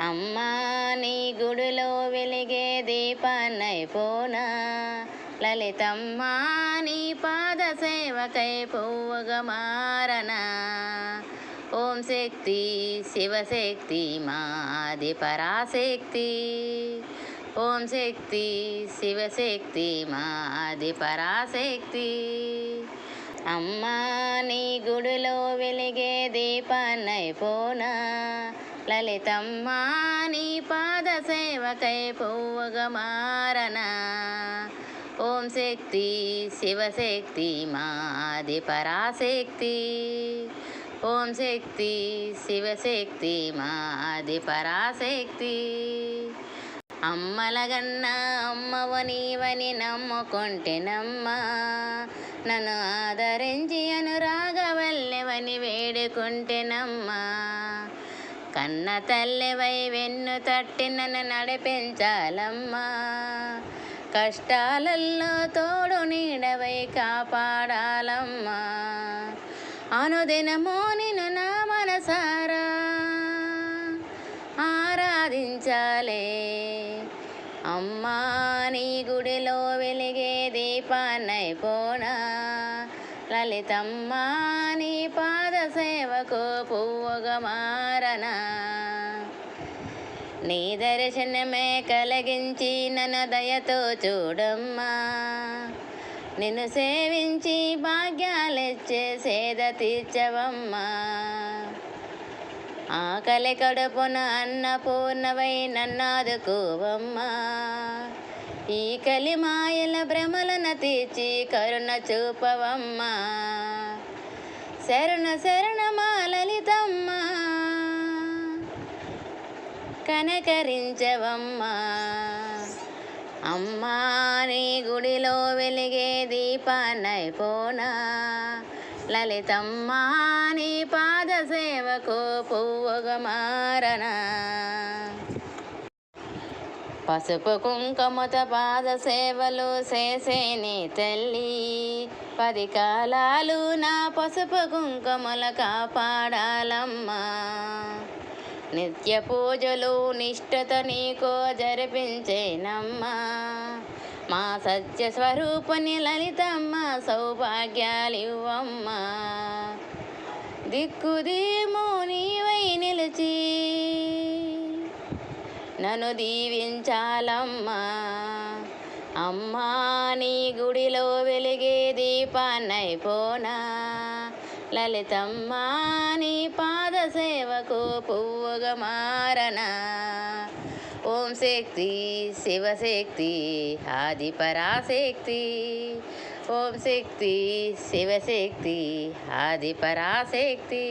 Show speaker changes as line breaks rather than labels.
అమ్మా నీ గుడిలో వెలిగే దీపాన్నైపోనా? లలితమ్మా నీ పాద సేవకై పువ్వుగా మారనా? ఓం శక్తి శివశక్తి మాది పరాశక్తి. ఓం శక్తి శివశక్తి మాది పరాశక్తి. అమ్మా నీ గుడిలో వెలిగే దీపాన్నైపోనా? లలితమ్మా నీ పాద సేవకై పువ్వుగా మారనా? ఓం శక్తి శివశక్తి మాది పరాశక్తి. ఓం శక్తి శివశక్తి మాది పరాశక్తి. అమ్మలగన్న అమ్మవ నీవని నమ్ముకుంటేనమ్మా నన్ను ఆదరించి అనురాగవల్లెవని వేడుకుంటేనమ్మా కన్న తల్లెవై వెన్ను తట్టి నన్ను నడిపించాలమ్మా. కష్టాలల్లో తోడు నీడవై కాపాడాలమ్మా. అనుదినమో నిన్ను నా మనసారా ఆరాధించాలే. అమ్మా నీ గుడిలో వెలిగే దీపాన్నైపోనా. లలితమ్మా నీ పాద సేవకు పువ్వుగా మారనా నీ దర్శనమే కలిగించి నన్ను దయతో చూడమ్మా. నిన్ను సేవించి భాగ్యాలిచ్చే సేద తీర్చవమ్మా. ఆకలి కడుపున అన్నపూర్ణవై నన్నాదుకోవమ్మా ఈ కలి మాయల భ్రమలను తీర్చి కరుణ చూపవమ్మా. శరణ శరణమా లలితమ్మా. కనకరించవమ్మా. అమ్మా నీ గుడిలో వెలిగే దీపాన్నైపోనా. లలితమ్మా నీ పాద సేవకు పువ్వుగమారనా పసుపు కుంకుమత పాద సేవలు చేసేని తల్లి. పది కాలాలు నా పసుపు కుంకుమల కాపాడాలమ్మా. నిత్య పూజలు నిష్ఠత నీకో జరిపించేనమ్మా. మా సత్య స్వరూపుని లలితమ్మ సౌభాగ్యాలివ్వమ్మా. దిక్కుదేమో నీవై నిలిచి నన్ను దీవించాలమ్మా. అమ్మా నీ గుడిలో వెలిగే దీపాన్నైపోనా. లలితమ్మా నీ పాద సేవకు పువ్వు మారనా ఓం శక్తి శివశక్తి ఆది పరాశక్తి ఓం శక్తి శివశక్తి ఆది పరాశక్తి